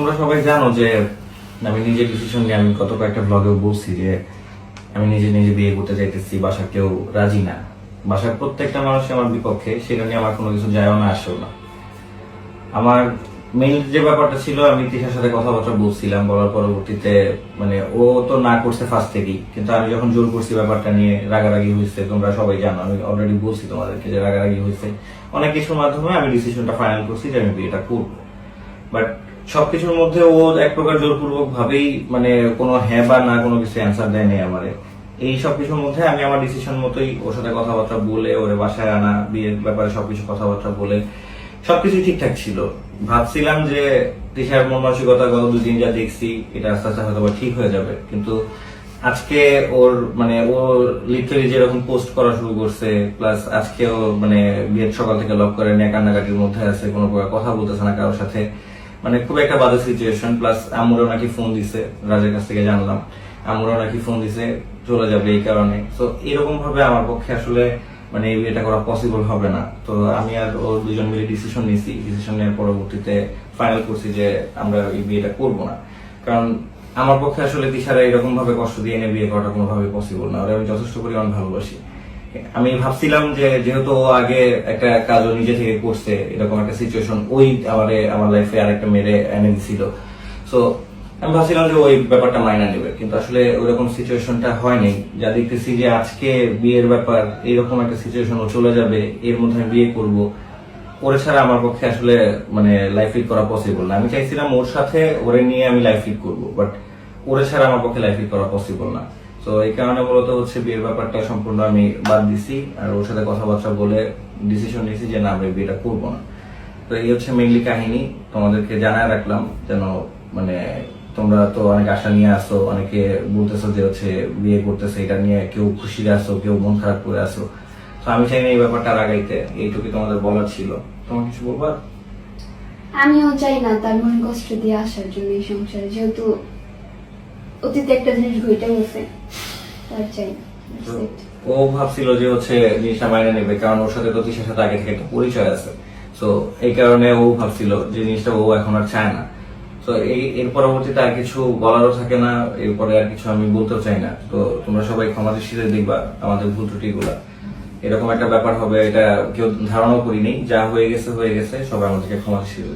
তোমরা সবাই জানো যে আমি নিজের ডিসিশন নিয়ে আমি গত কয়েকটা ব্লগেও বলছি যে আমি নিজে নিজে বিয়ে করতে চাইতেছি বাসা কেউ রাজি না। বাসার প্রত্যেকটা মানুষ আমার বিপক্ষে, সেটা নিয়ে আমার কোনো কিছু যায়ও না, আসেও না। আমার মেইন যে ব্যাপারটা ছিল, আমি তিশার সাথে কথাবার্তা বলছিলাম, বলার পরবর্তীতে মানে ও তো না করছে ফার্স্ট থেকেই, কিন্তু আমি যখন জোর করছি ব্যাপারটা নিয়ে, রাগারাগি হয়েছে, তোমরা সবাই জানো, আমি অলরেডি বলছি তোমাদেরকে যে রাগারাগি হয়েছে। অনেক কিছুর মাধ্যমে আমি ডিসিশনটা ফাইনাল করছি যে আমি বিয়েটা করব। বাট সবকিছুর মধ্যে ও এক প্রকার জোরপূর্বক ভাবেই মানে কোনো হ্যাঁ বা না কোনো কিছু অ্যান্সার দেয় নাই আমারে। এই সবকিছুর মধ্যে আমি আমার ডিসিশন মতোই ওর সাথে কথাবার্তা বলে, ওরে বাসায় আনা, বিয়ের ব্যাপারে সবকিছু কথাবার্তা বলে, সবকিছু ঠিকঠাক ছিল। ভাবছিলাম যে তিশার মন মানসিকতা গত দুদিন যা দেখছি, এটা আস্তে আস্তে হয়তো ঠিক হয়ে যাবে। কিন্তু আজকে ওর মানে ও লিটারালি যেরকম পোস্ট করা শুরু করছে প্লাস আজকে ও মানে বিয়ের সকাল থেকে লক করে নিয়ে কান্নাকাটির মধ্যে আছে, কোনো প্রকার কথা বলতেছে না কারোর সাথে। মানে খুব একটা বাজে সিচুয়েশন প্লাস আমরাও নাকি ফোন দিছে, রাজের কাছ থেকে জানলাম। আমরাও নাকি ফোন দিছে, চলে যাবে এই কারণে। তো এরকম ভাবে আমার পক্ষে আসলে মানে বিয়েটা করা পসিবল হবে না। তো আমি আর ও দুজন মিলে ডিসিশন নিয়েছি ডিসিশন নেওয়ার পরবর্তীতে ফাইনাল করছি যে আমরা এই বিয়েটা করব না। কারণ আমার পক্ষে আসলে দিশারা এরকম ভাবে কষ্ট দিয়ে এনে বিয়ে করাটা কোনোভাবে পসিবল না। ওরা আমি যথেষ্ট পরিমাণ ভালোবাসি। আমি ভাবছিলাম যে যেহেতু আগে একটা কাজও নিজে থেকে করছে, এরকম একটা সিচুয়েশন ওই আমারে, আমার লাইফে আরেকটা মেরে এনে দিছিল। সো আমি ভাবছিলাম যে ওই ব্যাপারটা মাইনা নেবে, কিন্তু আসলে ওইরকম সিচুয়েশনটা হয়নি। যা দেখতেছি যে আজকে বিয়ের ব্যাপার এরকম একটা সিচুয়েশন ও চলে যাবে, এর মধ্যে আমি বিয়ে করব। ওরে ছাড়া আমার পক্ষে আসলে মানে লাইফ লিড করা পসিবল না। আমি চাইছিলাম ওর সাথে ওরে নিয়ে আমি লাইফ লিড করব বাট ওরে ছাড়া আমার পক্ষে লাইফ লিড করা পসিবল না। তো এই কারণে মূলত হচ্ছে বিয়ের ব্যাপারটা সম্পূর্ণ আমি বাদ দিছি, আর ওর সাথে কথাবার্তা বলে ডিসিশন নিয়েছি যে না আমি বিয়েটা করব না। তো এই হচ্ছে মেইনলি কাহিনী, তোমাদেরকে জানায় রাখলাম যেন মানে তোমরা তো অনেক আশা নিয়ে আসো, অনেকে বলতেছো যে হচ্ছে বিয়ে করতেছে, এটা নিয়ে কেউ খুশি আসো, কেউ মন খারাপ করে আসো। তো আমি চাই না এই ব্যাপারটা লাগাইতে এইটুকু তোমাদের বলার ছিল। তোমার কিছু বলবার? আমিও চাই না তার মনে কষ্ট দিয়ে আসার জন্য এই সংসারে, যেহেতু অতীতে একটা জিনিস ঘটে গেছে। তার চাই. ও ভাবছিল যে হচ্ছে জিনিসটা মাইনে নেবে কারণ ওর সাথে তো তিশার সাথে আগে থেকে একটা পরিচয় আছে। তো এই কারণে ও ভাবছিল যে জিনিসটা ও এখন আর চায় না। তো এই এর পরবর্তীতে আর কিছু বলারও থাকে না এরপরে আর কিছু আমি বলতেও চাই না। তো তোমরা সবাই ক্ষমা দৃষ্টিতে দেখবা আমাদের ভুল ত্রুটিগুলা। এরকম একটা ব্যাপার হবে এটা কেউ ধারণাও করিনি। যা হয়ে গেছে হয়ে গেছে সবাই আমাদেরকে ক্ষমা দৃষ্টিতে